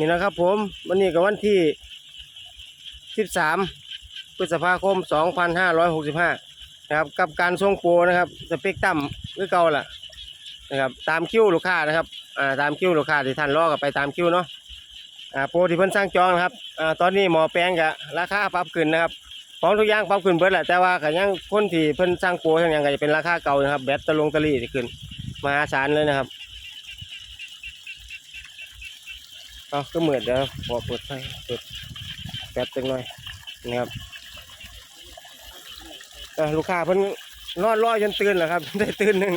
นี่นะครับผมวันนี้กับวันที่ 13 พฤษภาคม 2565 นะครับ กับการส่งโปรนะครับสเปกตัมคือเก่าล่ะนะครับตามคิวลูกค้านะครับอ่าตามคิวลูกค้าที่ท่านรอกับไปตามคิวเนาะอ่าโปรที่เพิ่นสร้างจองนะครับอ่าตอนนี้หมอแปลงกับราคาปรับขึ้นนะครับของทุกอย่างปรับขึ้นเบิดแหละแต่ว่าก็ยังคนที่เพิ่นสร้างโปรทั้งอย่างก็จะเป็นราคาเก่านะครับแบตตะลงตะลี่ที่ขึ้นมหาศาลเลยนะครับ เอาก็เหมือนเดี๋ยวพอเปิดไฟเปิดแป๊บจังหน่อยนะครับลูกค้าเพิ่นนอนรอจนตื่นแล้วครับ ได้ตื่นหนึ่ง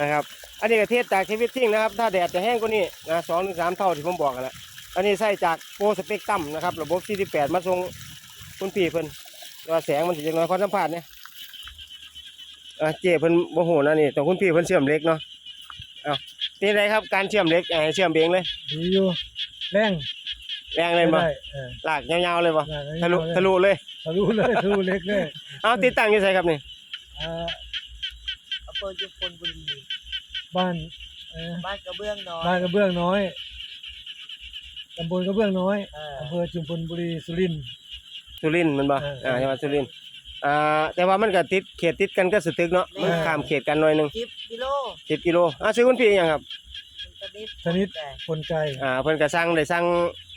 นะครับ อันนี้ก็เทศจากเทวิตทิ้งนะครับ ถ้าแดดจะแห้งกว่านี้นะสองถึงสามเท่าที่ผมบอกกันแล้วอันนี้ใส่จากโปรสเปกตัมนะครับ ระบบ 48 มาส่งคุณพี่เพิ่นว่าแสงมันสิจังน้อยขอสัมภาษณ์เนี่ยเจเพิ่นโมโหนะนี่แต่คุณพี่เพิ่นเชื่อมเล็กเนาะ เอานี่ไรครับการเชื่อมเหล็กอ่าเชื่อมเบงเลยดีอยู่แรงแรงเลยบ่ได้เออ ลากยาวๆเลยบ่ได้ทะลุทะลุเลย ทะลุเลยทะลุเล็กเลยเอาติดตั้งอยู่ไสครับนี่อ่าอำเภอยุพลบุรีบ้านเอ่อบ้านกระเบื้องน้อยบ้านกระเบื้องน้อยตำบลกระเบื้องน้อยเอออำเภอจุมพลบุรีสุรินทร์ สุรินทร์แมันบ่เอออ่อ่าจังหวัดสุรินทร์ อ่าแต่ว่ามันก็ติดเขตติดกันก็สตึกเนาะมันข้ามเขตกันหน่อยหนึงสิบกิโล10กิโลอ่าซื้อคุณพี่ยังครับมันชนิดชนิดแต่คนใจอ่าเพิ่นก็สั่งได้สั่ง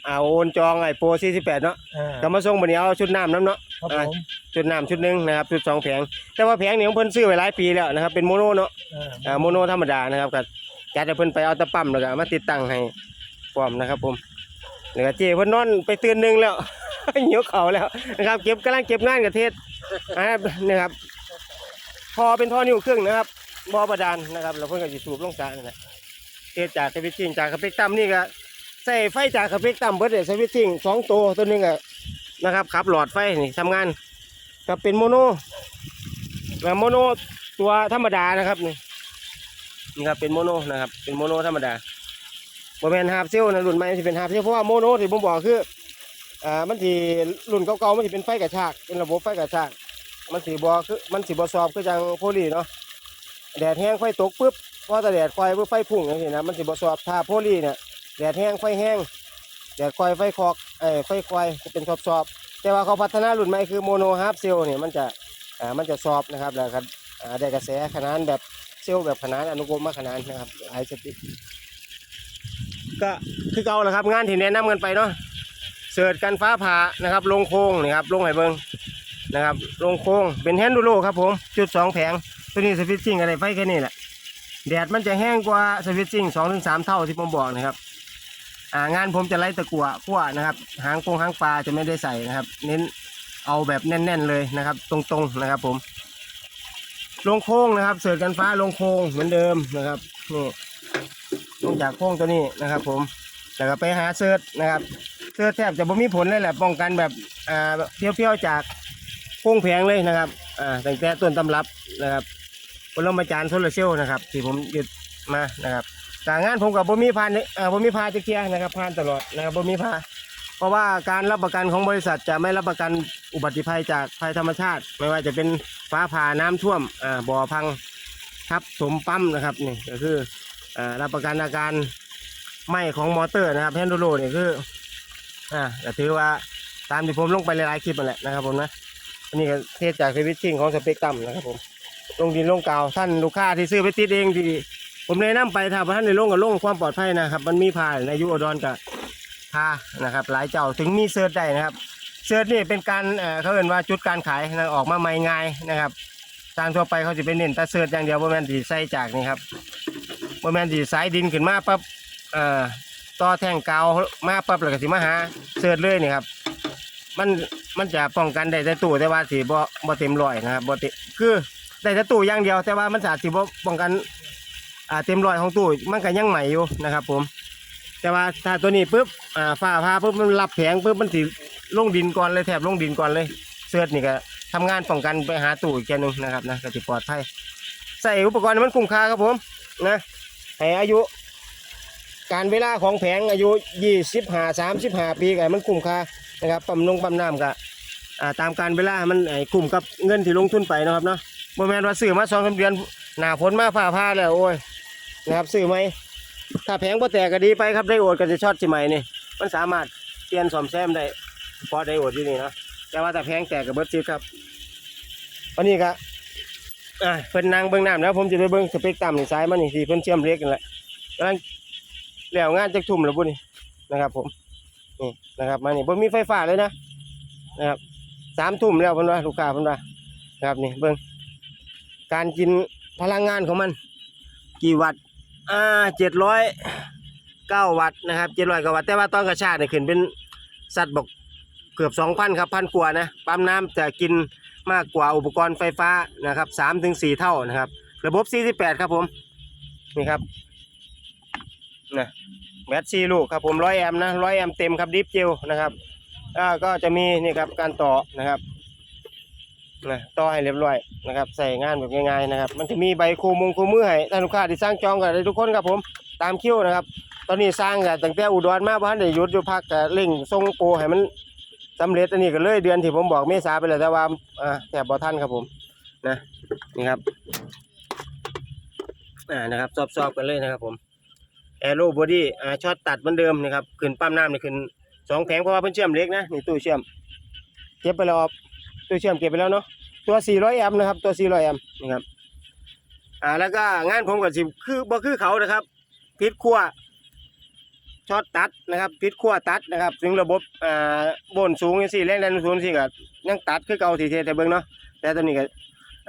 อ่าโอนจองไอ้โปร48เนาะอ่าก็มาส่งบัดนี้เอาชุดน้ำน้ำเนาะ ครับอ่าผม ชุดน้ำชุดหนึงนะครับชุดสองแผงแต่ว่าแผงนี้ของเพิ่นซื้อไว้หลายปีแล้วนะครับเป็นโมโนเนาะ อ่าอ่าโมโนธรรมดานะครับก็จัดให้เพิ่นไปเอาตะปั๊มแล้วก็เอามาติดตั้งให้พร้อมนะครับผมแล้วก็เจเพิ่นนอนไปตื่นหนึงแล้ว หิวเขาวแล้วนะครับเก็บกำลังเก็บงานกับเทศ นะครับนะครับพอเป็นท่อนิ้วครึ่งนะครับบ่อบาดาลนะครับแล้วเพิ่นก็สิสูบลงสระนั่นะเทจากสวิตชิ่งจากสเปกตัมนี่ก็ใส่ไฟจากสเปกตัมเบิดเลยสวิตชิ่งสองตัวตัวนึงอะนะครับขับหลอดไฟนี่ทำงานก็เป็นโมโนแล้วโมโนตัวธรรมดานะครับนี่นี่ครับเป็นโมโนนะครับเป็นโมโนธรรมดาบ่แม่นฮาร์เซลนะรุ่นใหม่สิเป็นฮาร์เซลเพราะว่าโมโนที่ผมบอกคือ อ่ามันสิรุ่นเก่าๆมันสิเป็นไฟกระชากเป็นระบบไฟกระชาก มันสิบ่คือมันสิบ่ซอบคือจังโพลีเนาะแดดแห้งไฟตกปุ๊บพอแต่แดดไฟปุ๊บไฟพุ่งจังซี่นะมันสิบ่ซอบถ้าโพลีเนี่ยแดดแห้งไฟแห้งแดดควายไฟคอกเอ้ไฟควายจะเป็นซอบๆแต่ว่าเขาพัฒนารุ่นใหม่คือโมโนฮาร์ปเซลเนี่ยมันจะอ่ามันจะซอบนะครับแล้วก็อ่าได้กระแสขนานแบบเซลล์แบบขนานอนุกรมมาขนานนะครับไอสติก็คือเก่าแหละครับงานที่แนะนำกันไปเนาะ เสิร์ชกันฟ้าผ่านะครับลงโค้งนี่ครับลงไห้เบิงนะครับลงโค้งเป็นแฮนดูโลครับผมจุดสองแผงตัวนี้สวิตชิ่งอะไรไฟแค่นี้แหละแดดมันจะแห้งกว่าสวิตชิ่งสองถึงสามเท่าที่ผมบอกนะครับอ่างานผมจะไล่ตะกั่วขั้วนะครับ หางโปงหางปลาจะไม่ได้ใส่นะครับ เน้นเอาแบบแน่น ๆ เลยนะครับ ตรงๆนะครับ ผมลงโค้งนะครับ เสิร์ชกันฟ้าลงโค้งเหมือนเดิมนะครับนี่ลงจากโค้งตัวนี้นะครับ ผมแล้วก็ไปหาเสิร์ชนะครับ เสิร์ชแทบจะบ่มีผลเลยแหละป้องกันแบบอ่าเพี้ยวๆจากโค้งแผงเลยนะครับอ่าตั้งแต่ต้นตำรับนะครับปรมาจารย์โซลาเซลล์นะครับที่ผมหยึดมานะครับการงานผมกับบ่มีพานอ่าบ่มีพาจะเกียร์นะครับพานตลอดนะครับบ่มีพาเพราะว่าการรับประกันของบริษัทจะไม่รับประกันอุบัติภัยจากภัยธรรมชาติ ไม่ว่าจะเป็นฟ้าผ่าน้ำท่วมอ่าบ่อพังทับสมปั๊มนะครับนี่ก็คืออ่ารับประกันอาการไหม้ของมอเตอร์นะครับแฮนดูโรนี่คือ อ่าก็ถือว่าตามที่ผมลงไปหลายๆคลิปนั่นแหละนะครับผมนะอันนี้ก็เทศจากสวิตชิ่งของสเปกตัมนะครับผมลงดินลงกาวท่านลูกค้าที่ซื้อไปติดเองที่ผมแนะนำไปถ้าท่านในลงกับลงความปลอดภัยนะครับมันมีพายในยุอุดรกับพานะครับ หลายเจ้าถึงมีเซิร์ชได้นะครับเซิร์ชนี่เป็นการเอ่อเขาเรียกว่าจุดการขายนะออกมาใหม่ง่ายนะครับทางทั่วไปเขาจะเป็นเน้นแต่เซิร์ชอย่างเดียวบ่แมนสีใส่จากนี่ครับบ่แมนสีสายดินขึ้นมาปั๊บเอ่อ ต่อแท่งกาวมาปั๊บแล้วก็สิมาหาเซิร์ชเลยนี่ครับ มันมันจะป้องกันได้แต่ตู้แต่ว่าสิบ่บ่เต็มร้อยนะครับบ่เต็มคือได้แต่ตู้อย่างเดียวแต่ว่ามันสามารถสิบ่ป้องกันอ่าเต็มร้อยของตู้มันก็ยังใหม่อยู่นะครับ ผม แต่ว่าถ้าตัวนี้ปุ๊บอ่าฝ้าผ่าปุ๊บมันรับแผงปุ๊บมันสิลงดินก่อนเลยแถบลงดินก่อนเลยเสื้อนี่ก็ทำงานป้องกันไปหาตู้อีกแค่นึงนะครับนะก็จะปลอดภัยใส่อุปกรณ์มันคุ้มค่าครับผมนะให้อายุ การเวลาของแผงอายุยี่สิบห้าสามสิบห้าปีก็ให้มันคุ้มค่านะครับปั๊มลงปั๊มน้ำก็ตามการเวลามันไอ้คุ้มกับเงินที่ลงทุนไปนะครับเนาะโมแมนว่าซื้อมาสองสามเดือนหน้าฝนมาฝ่าผ่าแล้วโอ้ยนะครับซื้อไหมถ้าแผงบ่แตกก็ดีไปครับไดโอดก็จะช็อตสิใหม่นี่มันสามารถเปลี่ยนซ่อมแซมได้พราะไดโอดอยู่นี่นะแต่ว่าถ้าแผงแตกก็เบิดซิดครับวันนี้ก็อ่าเพิ่นนั่งเบิ่งน้ำแล้วผมจะไปเบิ่งสเปกตามนี่ซ้ายมานี่ที่เพิ่นเชื่อมเล็กนั่นแหละกำลัง แล้วงานจักทุ่มแล้วบุนี่นะครับผมนี่นะครับมานี่บ่มีไฟฟ้าเลยนะนะครับสามทุ่มแล้วพิ่นว่าลูกค้าพิ่นว่านะครับนี่เบิ่งการกินพลังงานของมัน กี่วัตต์อ่าเจ็ดร้อยเก้าวัตต์นะครับเจ็ดร้อยกว่าวัตต์แต่ว่าตอนกระชากเนี่ยขึ้นเป็นสัตว์บอกเกือบสองพันครับพันกว่านะปั๊มน้ำจะกินมากกว่าอุปกรณ์ไฟฟ้านะครับสามถึงสี่เท่านะครับ ระบบสี่สิบแปดครับผม นี่ครับนะ แบตซีลูกครับผมร้อยแอมป์นะร้อยแอมป์เต็มครับดิฟเจลนะครับอ่าก็จะมีนี่ครับการต่อนะครับนะต่อให้เรียบร้อยนะครับ ใส่งานแบบง่ายๆนะครับ มันจะมีใบคูมงคูมือให้ท่านลูกค้าที่สร้างจองกันได้ทุกคนครับผมตามคิวนะครับ ตอนนี้สร้างกันตั้งแต่อุดรมาบ้านได้หยุดอยู่พักก็เร่งส่งโปรให้มันสำเร็จอันนี้ก็เลยเดือนที่ผมบอกเมษาไปแล้วแต่ว่าอ่าแถบบ่ทันครับผมนะนี่ครับอ่านะครับสอบๆกันเลยนะครับผม แอโร่บอดี้อ่าช็อตตัดเหมือนเดิมนะครับขึ้นปั๊มน้ำนี่ขึ้นสองแผงเพราะว่าเพิ่นเชื่อมเล็กนะนี่ตู้เชื่อมเก็บไปแล้วครับตู้เชื่อมเก็บไปแล้วเนาะตัว 400 แอมป์นะครับ ตัว 400 แอมป์นะครับอ่าแล้วก็งานผมก็สิคือบ่คือเขานะครับพิษขั้วช็อตตัดนะครับพิษขั้วตัดนะครับซึ่งระบบอ่าบนสูงจังซี่แรงดันสูงจังซี่ก็ยังตัดคือเก่าที่เทแต่เบิ่งเนาะแต่ตอนนี้ก็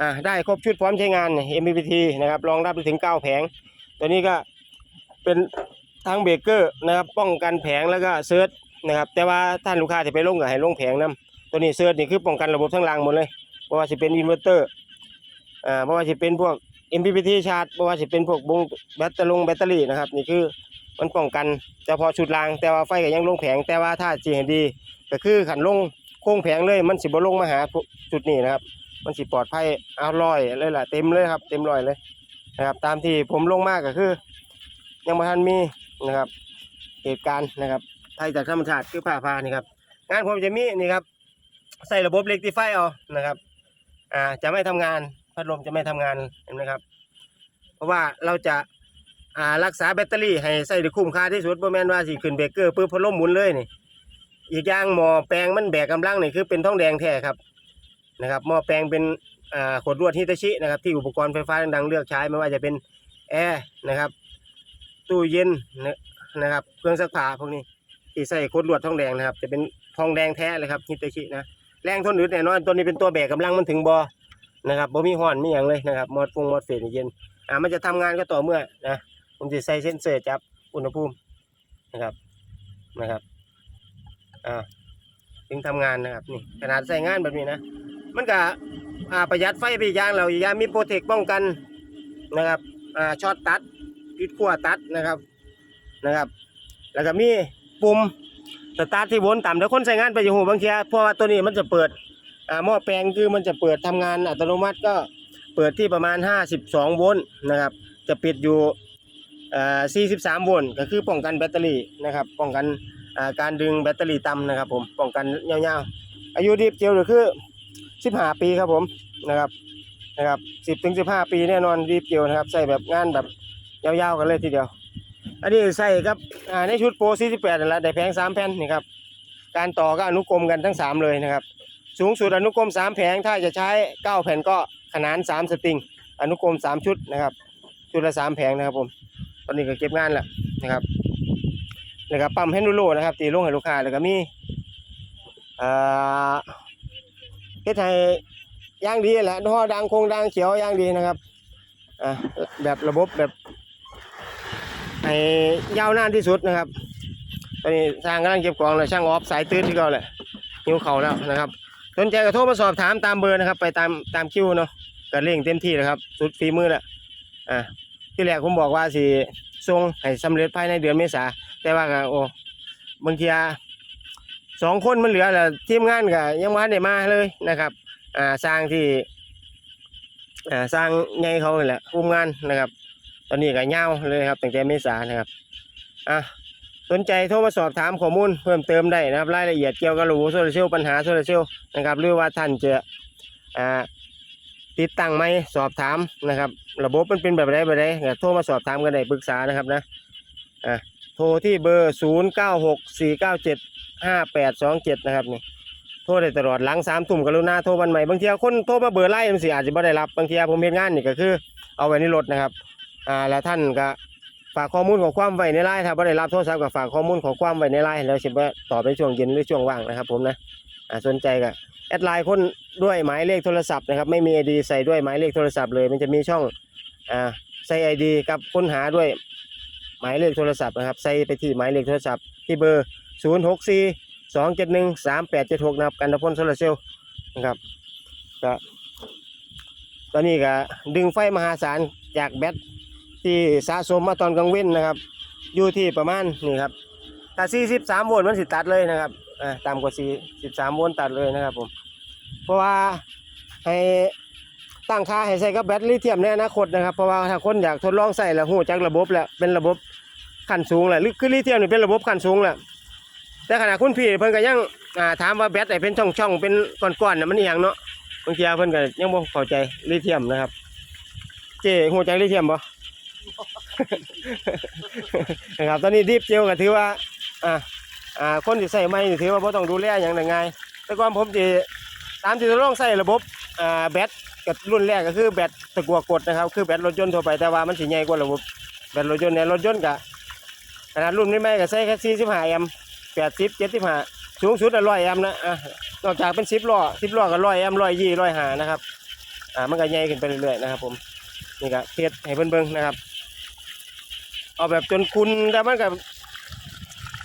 อ่าได้ครบชุดพร้อมใช้งาน MPPT นะครับรองรับได้ถึง 9 แผง ตัวนี้ก็ เป็นทางเบรกเกอร์นะครับป้องกันแผงแล้วก็เซิร์ชนะครับแต่ว่าท่านลูกค้าที่ไปลงก็ให้ลงแผงนํตัวนี้เซิร์ชนี่คือป้องกันระบบทั้งรางหมดเลยเพราะว่าสิเป็นอินเวอร์เตอร์อ่าเพราะว่าสิเป็นพวก MPPT ชาร์จเพราะว่าสิเป็นพวกบงแบตเตอรี่แบตเตอรี่นะครับนี่คือมันป้องกันเฉพาะชุดราง แต่ว่าไฟก็ยังลงแผง แต่ว่าถ้าจีเห็นดีก็คือขันลงโค้งแผงเลยมันสิบ่ลงมาหาจุดนี้นะครับมันสิปลอดภัยเอาลอยเลยล่ะเต็มเลยครับ เต็มร้อยเลยนะครับ ตามที่ผมลงมากก็คือ ยังไม่ทันมีนะครับ เหตุการณ์นะครับไทยจากธรรมชาติคือผ่าพานี่ครับงานผมจะมีนี่ครับใส่ระบบเล็กที่ไฟเอานะครับ อ่าจะไม่ทำงานพัดลมจะไม่ทำงานเห็นไหมครับ เพราะว่าเราจะอ่ารักษาแบตเตอรี่ให้ใส่ได้คุ้มค่าที่สุดบ่แม่นว่าสิขึ้นเบรกเกอร์ปึ๊บพัดลมหมุนเลยนี่อีกอย่างหม้อแปลงมันแบกกำลังนี่คือเป็นทองแดงแท้ครับนะครับหม้อแปลงเป็นอ่าขดลวดฮิตาชินะครับที่อุปกรณ์ไฟฟ้าดังๆเลือกใช้ไม่ว่าจะเป็นแอร์นะครับ ตู้เย็นนะนะครับ เครื่องซักผ้าพวกนี้ที่ใส่ขดลวดทองแดงนะครับ จะเป็นทองแดงแท้เลยครับฮิตาชินะแรงทนอึดแน่นอนตัวนี้เป็นตัวแบกกำลังมันถึงบอนะครับบ่มีห้อนไมีอย่างเลยนะครับมอดฟงมอดเฟสนี่เย็นอ่ามันจะทำงานก็ต่อเมื่อนะผมจะใส่เซ็นเซอร์จับอุณหภูมินะครับนะครับอ่าถึงทำงานนะครับนี่ขนาดใส่งานแบบนี้นะ มันก็อ่าประหยัดไฟไปอย่างเราอย่างมีโปรเทคป้องกันนะครับอ่าช็อตตัด พิษขั้วตัดนะครับนะครับ แล้วก็มีปุ่มสตาร์ทที่วนต่ำแล้วคนใส่งานไปอยู่หูบางทีเพราะว่าตัวนี้มันจะเปิดหม้อแปลงคือมันจะเปิดทำงานอัตโนมัติก็เปิดที่ประมาณ 52 โวลต์นะครับ จะปิดอยู่อ่า43 โวลต์ก็คือป้องกันแบตเตอรี่นะครับ ป้องกันการดึงแบตเตอรี่ต่ำนะครับ ผมป้องกันยาวๆ อายุดีฟเจลก็คือ 15 ปีครับผมนะครับนะครับ 10ถึง15 ปีแน่นอนดีฟเจลนะครับ ใส่แบบงานแบบ ยาวๆกันเลยทีเดียว อันนี้ใส่ครับในชุดโปร48นั่นแหละได้แผง3แผ่นนี่ครับการต่อก็อนุกรมกันทั้ง 3 เลยนะครับ สูงสุดอนุกรม 3 แผงถ้าจะใช้ 9 แผ่นก็ขนาน 3 สตริง อนุกรม 3 ชุดนะครับชุดละ 3 แผงนะครับผมตอนนี้ก็เก็บงานแล้วนะครับแล้วก็ปั๊มแฮนดูโลนะครับ ตีลงให้ลูกค้าแล้วก็มีอ่าเฮ็ดให้ย่างดีแหละท่อดังคงดังเขียวย่างดีนะครับอ่าแบบระบบแบบ ให้ยาวนานที่สุดนะครับ ตอนนี้สร้างกำลังเก็บของเลยช่างออฟสายตื้นที่เขาแหละหิ้วเข่าแล้วนะครับสนใจก็โทรมาสอบถามตามเบอร์นะครับ ไปตามตามคิวเนาะก็เร่งเต็มที่นะครับ สุดฝีมือแหละอ่าที่แรกผมบอกว่าสิส่งให้สำเร็จภายในเดือนเมษาแต่ว่าก็โอ้บางทีสองคนมันเหลือแล้วทีมงานก็ยังไม่ได้มาเลยนะครับอ่าสร้างที่อ่าสร้างใหญ่เขานี่แหละคุมงานนะครับ อนนี้ก็ยาวเลยครับตั้งแต่เมษานะครับอะสนใจโทรมาสอบถามข้อมูลเพิ่มเติมได้นะครับรายละเอียดเกี่ยวกับระบบโซลาร์เซลล์ปัญหาโซลาร์เซลล์นะครับหรือว่าท่านจะอ่าติดตั้งไหมสอบถามนะครับ ระบบมันเป็นแบบใดแบบใดโทรมาสอบถามกันได้ปรึกษานะครับนะอะโทรที่เบอร์ 0 9 6 4 9 7 5 8 2 7 นะครับนี่โทรได้ตลอดหลังสามทุ่มกรุณาโทรวันใหม่บางทีคนโทรมาเบอร์ไล่มันสิอาจจะไม่ได้รับบางทีผมเห็นงานนี่ก็คือ เอาไว้ในรถนะครับ อ่าแล้วท่านก็ฝากข้อมูลของความไว้ในไลน์ถ้าไม่ได้รับโทรศัพท์ก็ฝากข้อมูลของความไว้ในไลน์แล้วสิว่าตอบในช่วงเย็นหรือช่วงว่างนะครับ ผมนะอ่าสนใจก็แอดไลน์คนด้วยหมายเลขโทรศัพท์นะครับไม่มีไอดีใส่ด้วยหมายเลขโทรศัพท์เลย มันจะมีช่องอ่าใส่ไอดีกับค้นหาด้วยหมายเลขโทรศัพท์นะครับใส่ไปที่หมายเลขโทรศัพท์ที่เบอร์ 0 6 4 2 7 1 3 8 7 6นะครับกันตะพลโซลาร์เซลล์นะครับก็ตอนนี้ก็ดึงไฟมหาศาลจากแบต ที่สะสมมาตอนกลางเว้นนะครับ อยู่ที่ประมาณนี่ครับถ้า43โวลต์มันสิตัดเลยนะครับอ่าต่ำกว่า43โวลต์ตัดเลยนะครับผมเพราะว่าให้ตั้งค่าให้ใส่กับแบตลิเธียมในอนาคตนะครับเพราะว่าถ้าคนอยากทดลองใส่แล้วหูจักระบบแล้วเป็นระบบขั้นสูงแหละหรือคือลิเธียมนี่เป็นระบบขั้นสูงแหละแต่ขณะคุณพี่เพิ่นก็ยังอ่าถามว่าแบตไอ้เป็นช่องๆเป็นก้อนๆน่ะมันอหย่างเนาะบางทีเพิ่นก็ยังบ่เข้าใจลิเธียมนะครับ เจ้ฮู้จักลิเธียมบ่ นะครับตอนนี้ดิฟเจลก็ถือว่าอ่าอ่าคนที่ใส่ใหม่นี่ถือว่าบ่ต้องดูแลหยังได้ง่ายแต่ก่อนผมสิตามที่ทดลองใส่ระบบอ่าแบตกับรุ่นแรกก็คือแบตตะกัวกดนะครับ คือแบตรถยนต์ทั่วไปแต่ว่ามันสิใหญ่กว่าระบบแบตรถยนต์เนี่ยรถยนต์ก็ขนาดรุ่นใหม่ก็ใช้แค่45แอมป์80 75สูงสุดอะ100แอมป์นะอะนอกจากเป็น10ล้อ10ล้อก็100แอมป์120 105นะครับอ่ามันก็ใหญ่ขึ้นไปเรื่อยๆนะครับผมนี่ก็เทสให้เพิ่นเบิ่งนะครับ เอาแบบจนคุณแต่มันก็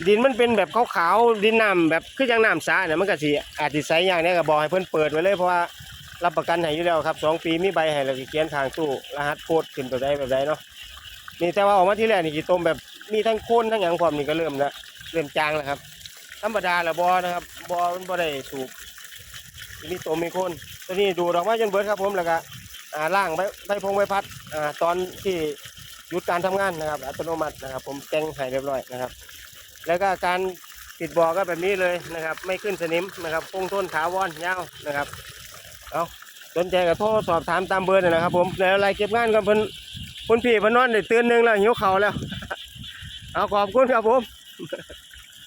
ดินมันเป็นแบบขาวๆดินน้ำแบบคือจังน้ำสาเนี่ยมันก็สิอาจสิใสอย่างเนี้ยก็บอกให้เพิ่อนเปิดไว้เลยเพราะว่ารับประกันให้อยู่แล้วครับสองปีมีใบให้แล้วก็เขียนทางตู้รหัสโค้ดขึ้นแบบใดแบบใดเนาะนี่แต่ว่าออกมาที่แรกนี่กี่ต้มแบบมีทั้งโคนทั้งหยังความนี่ก็เริ่มแล้วเริ่มจางแล้วครับ ธรรมดาละบอนะครับบอมันบ่ได้สูบมีตัวมีโคนตัวนี้ดูดออกมาจนเบิดครับผมแล้วก็อ่าล่างใบใบพงใบพัดอ่าตอนที่ หยุดการทำงานนะครับ อัตโนมัตินะครับ ผมแต่งให้เรียบร้อยนะครับ แล้วก็การปิดบ่อก็แบบนี้เลยนะครับ ไม่ขึ้นสนิมนะครับคงทนถาวรยาวนะครับเอาสนใจก็โทรสอบถามตามเบอร์นี่นะครับ ผมแล้วอะไรเก็บงานกับเพิ่นเพิ่นพี่เพิ่นนอนได้ตื่นหนึ่งแล้วหิวเข่าแล้ว เอาขอบคุณครับผม